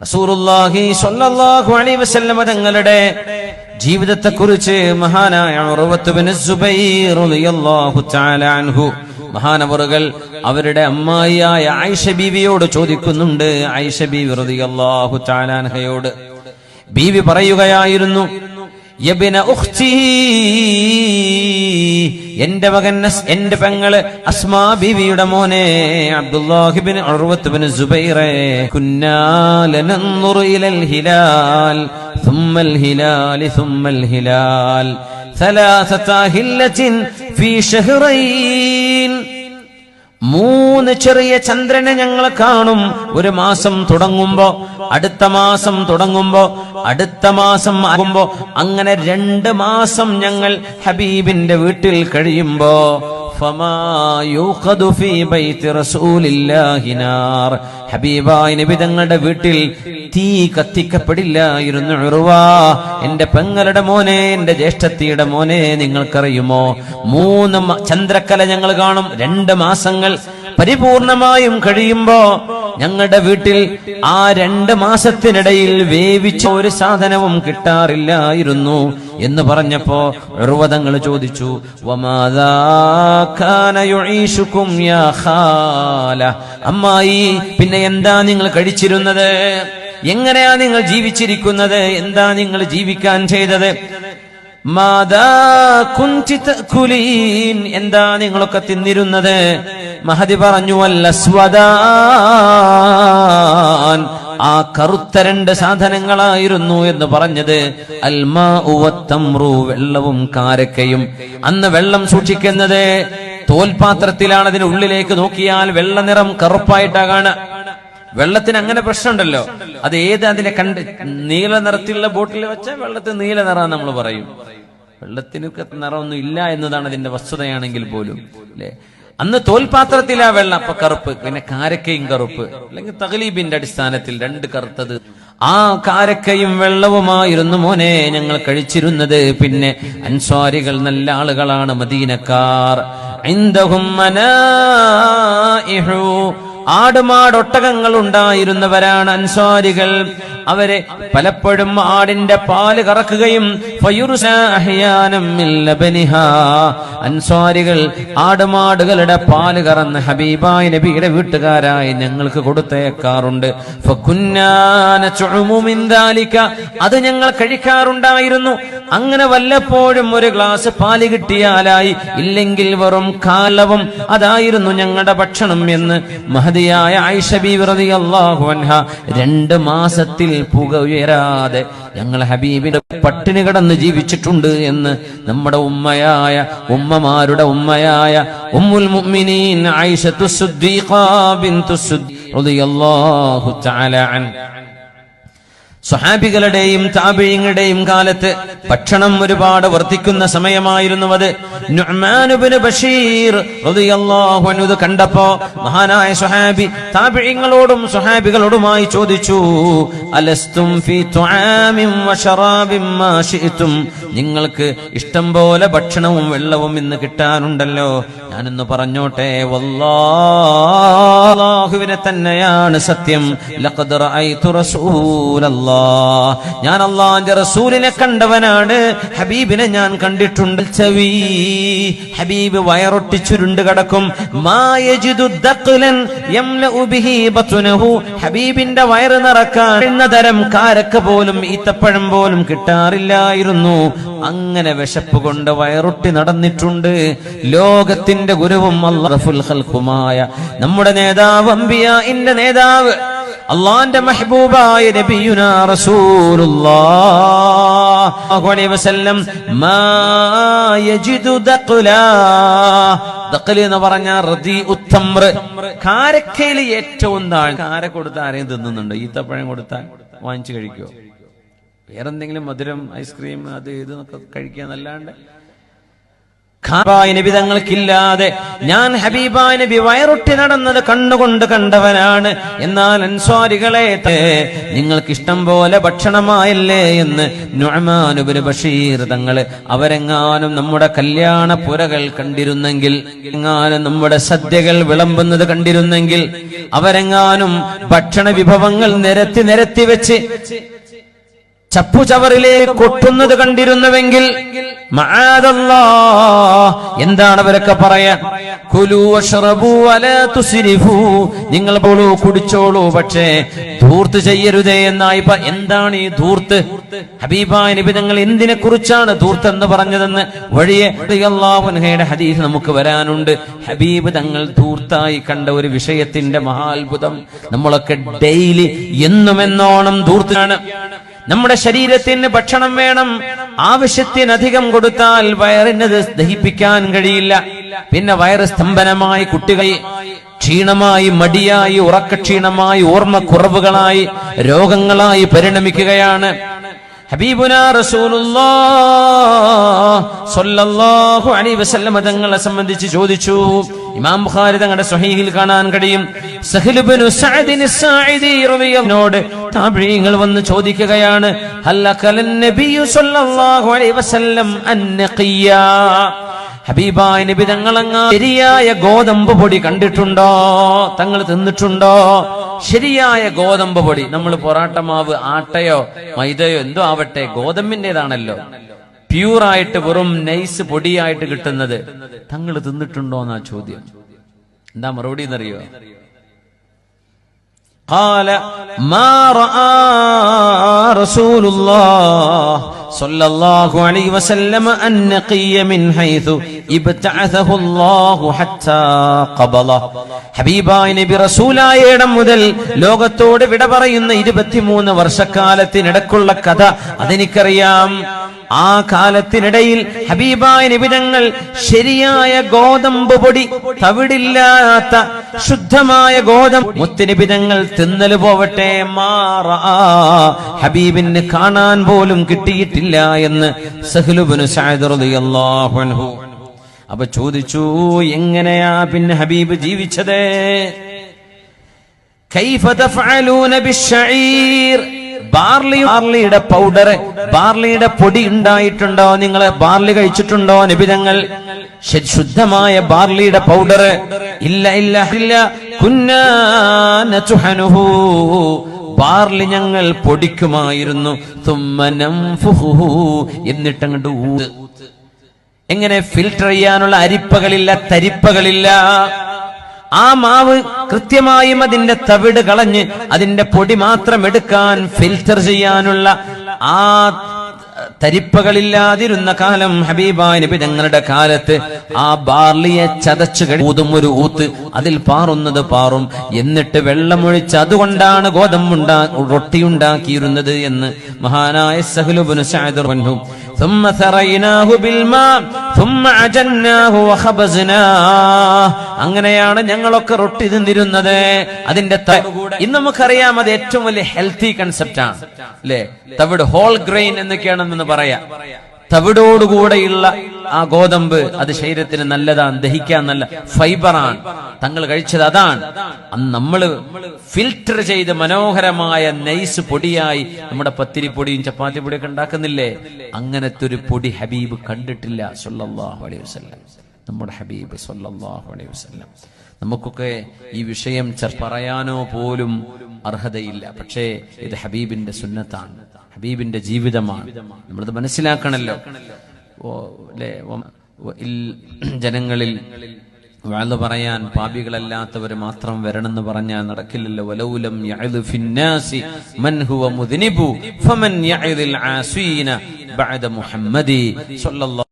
റസൂറുല്ലാഹി സ്വല്ലല്ലാഹു അലൈഹി വസല്ലമ തങ്ങളുടെ മഹാനായ സുബൈർ റളിയല്ലാഹു തആല അൻഹു മഹാനവറുകൾ അവരുടെ അമ്മായിയായ ആയിഷ ബീവിയോട് ചോദിക്കുന്നുണ്ട്. ആയിഷ ബീവി റളിയല്ലാഹു തആല അൻഹയോട് ബീവി പറയുകയായിരുന്നു എന്റെ മകൻ അസ്- എന്റെ പെങ്ങള് അസ്മാ ബീവിയുടെ മോനെ അബ്ദുല്ലാഹിബിൻ ഉർവത്ത് ബിൻ സുബൈറെ കുന്നാ ലനൻദുറു ഇലൽ ഹിലാൽ ثم الهلال ثم الهلال ثلاثة أهلة في شهرين മൂന്ന് ചെറിയ ചന്ദ്രനെ ഞങ്ങൾ കാണും. ഒരു മാസം തുടങ്ങുമ്പോ അടുത്ത മാസം തുടങ്ങുമ്പോ അടുത്ത മാസം ആകുമ്പോ അങ്ങനെ രണ്ട് മാസം ഞങ്ങൾ ഹബീബിന്റെ വീട്ടിൽ കഴിയുമ്പോ ഹബീബായ നബി തങ്ങളുടെ വീട്ടിൽ തീ കത്തിക്കപ്പെടില്ലായിരുന്നു ഉറുവാ. എന്റെ പെങ്ങളുടെ മോനെ എന്റെ ജ്യേഷ്ഠത്തിയുടെ മോനെ നിങ്ങൾക്കറിയുമോ? മൂന്ന് ചന്ദ്രക്കല ഞങ്ങൾ കാണും. രണ്ട് മാസങ്ങൾ പരിപൂർണമായും കഴിയുമ്പോ ഞങ്ങളുടെ വീട്ടിൽ ആ രണ്ട് മാസത്തിനിടയിൽ വേവിച്ച ഒരു സാധനവും കിട്ടാറില്ലായിരുന്നു എന്ന് പറഞ്ഞപ്പോ ഉർവതങ്ങൾ ചോദിച്ചു? അമ്മായി പിന്നെ എന്താ നിങ്ങൾ കഴിച്ചിരുന്നത്? എങ്ങനെയാ നിങ്ങൾ ജീവിച്ചിരിക്കുന്നത്? എന്താ നിങ്ങൾ ജീവിക്കാൻ ചെയ്തത്? മാതാ കുഞ്ചി കുലീൻ എന്താ നിങ്ങളൊക്കെ തിന്നിരുന്നത്? മഹതി പറഞ്ഞു അല്ലസ്വദാൻ. ആ കറുത്ത രണ്ട് സാധനങ്ങളായിരുന്നു എന്ന് പറഞ്ഞത്. അൽമാ ഉവത്തമ്രു വെള്ളവും കാരക്കയും. അന്ന് വെള്ളം സൂക്ഷിക്കുന്നത് തോൽപാത്രത്തിലാണ്. അതിന് ഉള്ളിലേക്ക് നോക്കിയാൽ വെള്ള നിറം കറുപ്പായിട്ടാ കാണുക. വെള്ളത്തിന് അങ്ങനെ പ്രശ്നമുണ്ടല്ലോ. അത് ഏത് അതിനെ കണ്ട് നീല നിറത്തിലുള്ള ബോട്ടിൽ വെച്ച വെള്ളത്തിന് നീല നിറം നമ്മൾ പറയും. വെള്ളത്തിന് നിറമൊന്നും ഇല്ല എന്നതാണ് അതിന്റെ വസ്തുതയാണെങ്കിൽ പോലും അല്ലെ? അന്ന് തോൽപാത്രത്തിലാ വെള്ളം. അപ്പൊ കറുപ്പ്. പിന്നെ കാരക്കയും കറുപ്പ്. അല്ലെങ്കിൽ തകലീബിന്റെ അടിസ്ഥാനത്തിൽ രണ്ട് കറുത്തത്. ആ കാരക്കയും വെള്ളവുമായിരുന്നു മോനെ ഞങ്ങൾ കഴിച്ചിരുന്നത്. പിന്നെ അൻസ്വാരികൾ നല്ല ആളുകളാണ് മദീനക്കാർ. ആടുമാടൊട്ടകങ്ങൾ ഉണ്ടായിരുന്നവരാണ് അൻസാരികൾ. അവരെ പലപ്പോഴും ആടിന്റെ പാൽ കറക്കുകയും അൻസാരികൾ ആടുമാടുകളുടെ പാൽ കറന്ന് ഹബീബായ നബിയുടെ വീട്ടുകാരായി ഞങ്ങൾക്ക് കൊടുത്തേക്കാറുണ്ട്. അത് ഞങ്ങൾ കഴിക്കാറുണ്ടായിരുന്നു. അങ്ങനെ വല്ലപ്പോഴും ഒരു ഗ്ലാസ് പാൽ കിട്ടിയാലായി. ഇല്ലെങ്കിൽ വെറും കാലവും അതായിരുന്നു ഞങ്ങളുടെ ഭക്ഷണം എന്ന് മഹതിയായ ആയിഷ ഐഷബി റളിയല്ലാഹു അൻഹ രണ്ട് മാസത്തിൽ പുക ഉയരാതെ ഞങ്ങൾ ഹബീബിന്റെ പട്ടിണി കടന്ന് ജീവിച്ചിട്ടുണ്ട് എന്ന് നമ്മുടെ ഉമ്മയായ ഉമ്മമാരുടെ ഉമ്മയായ ഉമ്മുൽ മുഅ്മിനീൻ ആയിഷത്തു സുദ്ദീഖ ബിൻതു റളിയല്ലാഹു തആല അൻ സ്വഹാബികളുടെയും താപിഴങ്ങളുടെയും കാലത്ത് ഭക്ഷണം ഒരുപാട് വർദ്ധിക്കുന്ന സമയമായിരുന്നു അത്. ബഷീർ കണ്ടപ്പോ മഹാനായ സ്വഹാബി താപിഴങ്ങളോടും സ്വഹാബികളോടുമായി ചോദിച്ചു അലസ്തും ഫീ ശിഅ്തും നിങ്ങൾക്ക് ഇഷ്ടം പോലെ ഭക്ഷണവും വെള്ളവും ഇന്ന് കിട്ടാനുണ്ടല്ലോ ഞാനൊന്ന് പറഞ്ഞോട്ടെ? വല്ലാഹുവിനെ തന്നെയാണ് സത്യം. ഞാൻ അള്ളാഹിന്റെ റസൂലിനെ കണ്ടവനാണ്. ഹബീബിനെ ഞാൻ കണ്ടിട്ടുണ്ട്. ചവി. ഹബീബ് കിടക്കും. യംലഉ ബിഹി ബത്നഹു ഹബീബിന്റെ വയറ് നിറക്കാൻ തരം കാരക്ക പോലും ഈത്തപ്പഴം പോലും കിട്ടാറില്ലായിരുന്നു. അങ്ങനെ വിശപ്പ് കൊണ്ട് വയറൊട്ടി നടന്നിട്ടുണ്ട്. ലോകത്തിന്റെ ഗുരുവും നമ്മുടെ നേതാവ് അംബിയ ഇന്റെ നേതാവ് അള്ളാന്റെ മെഹബൂബായ നബിയുന വസല്ലം മാ യജിദു ദഖൽ എന്ന് പറഞ്ഞ കാരക്കയിൽ ഏറ്റവും താഴെ കാര കൊടുത്താൽ ആരെയും തിന്നുന്നുണ്ടോ? ഈത്തപ്പഴം കൊടുത്താൽ വാങ്ങിച്ചു കഴിക്കുമോ വേറെന്തെങ്കിലും മധുരം ഐസ്ക്രീം അത് ഇത് കഴിക്കാന്നല്ലാണ്ട് ഖാബായ നബി തങ്ങൾക്കില്ലാതെ ഞാൻ ഹബീബായ നബി വയറൊട്ടി നടന്നത് കണ്ണുകൊണ്ട് കണ്ടവനാണ്. എന്നാൽ അൻസ്വാരികളെ നിങ്ങൾക്ക് ഇഷ്ടം പോലെ ഭക്ഷണമായല്ലേ എന്ന് നുഅ്മാനുബിന് ബഷീർ തങ്ങൾ അവരെങ്ങാനും നമ്മുടെ കല്യാണ പുരകൾ കണ്ടിരുന്നെങ്കിൽ എങ്ങാനും നമ്മുടെ സദ്യകൾ വിളമ്പുന്നത് കണ്ടിരുന്നെങ്കിൽ അവരെങ്ങാനും ഭക്ഷണ വിഭവങ്ങൾ നിരത്തി നിരത്തി വെച്ച് ചപ്പുചവറിലേക്ക് കൊട്ടുന്നത് കണ്ടിരുന്നുവെങ്കിൽ. എന്താണ് അവരൊക്കെ പറയാൻ? കുലു തുസ്രിഫു. നിങ്ങൾ പോളൂ കുടിച്ചോളൂ പക്ഷേ ധൂർത്ത് ചെയ്യരുതേ എന്നായി എന്താണ് ഈ ധൂർത്ത്? ഹബീബായ നബി തങ്ങൾ എന്തിനെ കുറിച്ചാണ് ധൂർത്ത് എന്ന് പറഞ്ഞതെന്ന് വഴിയെ അള്ളാഹുൻഹയുടെ ഹദീസ് നമുക്ക് വരാനുണ്ട്. ഹബീബ് തങ്ങൾ ധൂർത്തായി കണ്ട ഒരു വിഷയത്തിന്റെ മഹാത്ഭുതം നമ്മളൊക്കെ ഡെയിലി എന്നും എന്നോണം ധൂർത്താണ് നമ്മുടെ ശരീരത്തിന് ഭക്ഷണം വേണം. ആവശ്യത്തിനധികം കൊടുത്താൽ വയറിനത് ദഹിപ്പിക്കാൻ കഴിയില്ല. പിന്നെ വയറ് സ്തംഭനമായി കുട്ടികൾ ക്ഷീണമായി മടിയായി ഉറക്കക്ഷീണമായി ഓർമ്മക്കുറവുകളായി രോഗങ്ങളായി പരിണമിക്കുകയാണ്. തങ്ങളെ സംബന്ധിച്ച് ചോദിച്ചു. ഇമാം ബുഖാരി തങ്ങളുടെ സ്വഹീഹിൽ കാണാൻ കഴിയും. സാഇദി റളിയല്ലാഹുവിനോട് വന്ന് ചോദിക്കുകയാണ് ഹല്ലകലൻ നബിയു സല്ലല്ലാഹു അലൈഹി വസല്ലം അന്നഖിയ ഹബീബായ നബി തങ്ങളങ്ങ ശരിയായ ഗോതമ്പ് പൊടി കണ്ടിട്ടുണ്ടോ തങ്ങൾ തിന്നിട്ടുണ്ടോ ശരിയായ ഗോതമ്പ് പൊടി നമ്മൾ പൊറാട്ട മാവ് ആട്ടയോ മൈദയോ എന്തോ ആവട്ടെ ഗോതമ്പിന്റേതാണല്ലോ പ്യൂറായിട്ട് വെറും നൈസ് പൊടിയായിട്ട് കിട്ടുന്നത് തങ്ങൾ തിന്നിട്ടുണ്ടോ എന്നാ ചോദ്യം എന്താ മറുപടി എന്നറിയോ قال ما راى رسول الله صلى الله عليه وسلم النقي من حيث ابتعثه الله حتى قبضه ഹബീബായ നബി റസൂലായ ഇടം മുതൽ ലോകത്തോട് വിട പറയുന്ന ഇരുപത്തിമൂന്ന് വർഷക്കാലത്തിനിടക്കുള്ള കഥ അതെനിക്കറിയാം ആ കാലത്തിനിടയിൽ ഹബീബായ നിബിതങ്ങൾ ശരിയായ ഗോതമ്പ് പൊടി തവിടില്ലാത്ത ശുദ്ധമായ ഗോതമ്പ് മുത്തുനിബിതങ്ങൾ തിന്നല് പോവട്ടെ മാറ ഹബീബിന് കാണാൻ പോലും കിട്ടിയിട്ടില്ല എന്ന് സഹ്ലുബിന് അൻഹു. അപ്പൊ ചോദിച്ചു എങ്ങനെയാ പിന്നെ ഹബീബ് ജീവിച്ചത്? ബാർലിയുടെ പൗഡർ ബാർലിയുടെ പൊടി ഉണ്ടായിട്ടുണ്ടോ? നിങ്ങൾ ബാർലി കഴിച്ചിട്ടുണ്ടോ? നിബിതങ്ങൾ ശുദ്ധമായ ബാർലിയുടെ പൗഡർ. ഇല്ല ഇല്ല ഇല്ല. കുന്നാനതുഹനുഹു ബാർലി ഞങ്ങൾ പൊടിക്കുമായിരുന്നു. തുമ്മനം എന്നിട്ടങ്ങോട്ട് ഊത് എങ്ങനെ ഫിൽട്ടർ ചെയ്യാനുള്ള അരിപ്പകളില്ല തരിപ്പകളില്ല. ആ മാവ് കൃത്യമായും അതിന്റെ തവിട് കളഞ്ഞ് അതിന്റെ പൊടി മാത്രം എടുക്കാൻ ഫിൽറ്റർ ചെയ്യാനുള്ള ആ തരിപ്പകളില്ലാതിരുന്ന കാലം ഹബീബായ നബി ഞങ്ങളുടെ കാലത്ത് ആ ബാർലിയെ ചതച്ച് കഴി- ഊതും ഒരു ഊത്ത് അതിൽ പാറുന്നത് പാറും എന്നിട്ട് വെള്ളമൊഴിച്ച് അതുകൊണ്ടാണ് ഗോതമ്പുണ്ടാ റൊട്ടി ഉണ്ടാക്കിയിരുന്നത് എന്ന് മഹാനായ സഹലുബുന് സാദുർഹു ثم ثريناه بالماء ثم عجناه وخبزناه അങ്ങനെയാണ് ഞങ്ങളൊക്കെ റൊട്ടി തിന്നിരുന്നത്. അതിന്റെ ഇന്ന് നമുക്കറിയാം അത് ഏറ്റവും വലിയ ഹെൽത്തി കൺസെപ്റ്റ് ആണ്. അല്ലേ തവിട് ഹോൾ ഗ്രെയിൻ എന്നൊക്കെയാണെന്ന് പറയാം. തവിടോടുകൂടെയുള്ള ആ ഗോതമ്പ് അത് ശരീരത്തിന് നല്ലതാണ് ദഹിക്കാൻ നല്ല ഫൈബറാണ് തങ്ങൾ കഴിച്ചത് അതാണ്. അന്ന് നമ്മൾ ഫിൽറ്റർ ചെയ്ത് മനോഹരമായ നൈസ് പൊടിയായി നമ്മുടെ പത്തിരി പൊടിയും ചപ്പാത്തി പൊടിയൊക്കെ ഉണ്ടാക്കുന്നില്ലേ? അങ്ങനത്തെ ഒരു പൊടി ഹബീബ് കണ്ടിട്ടില്ല സുല്ലാഹു അലൈഹി വസല്ലം. നമ്മുടെ ഹബീബ് സല്ലല്ലാഹു അലൈഹി വസല്ലം. നമുക്കൊക്കെ ഈ വിഷയം പറയാനോ പോലും അർഹതയില്ല. പക്ഷേ ഇത് ഹബീബിന്റെ സുന്നത്താണ്. ഹബീബിന്റെ ജീവിതമാണ്. നമ്മളിത് മനസ്സിലാക്കണല്ലോ. ജനങ്ങളിൽ വാഴ്ന്നു പറയാൻ പാപികളല്ലാത്തവർ മാത്രം വരണമെന്ന് പറഞ്ഞാൽ നടക്കില്ലല്ലോ. വലൗലം മൻ ഹുവ മുദ്നിബു ഫമൻ ബഅദ മുഹമ്മദി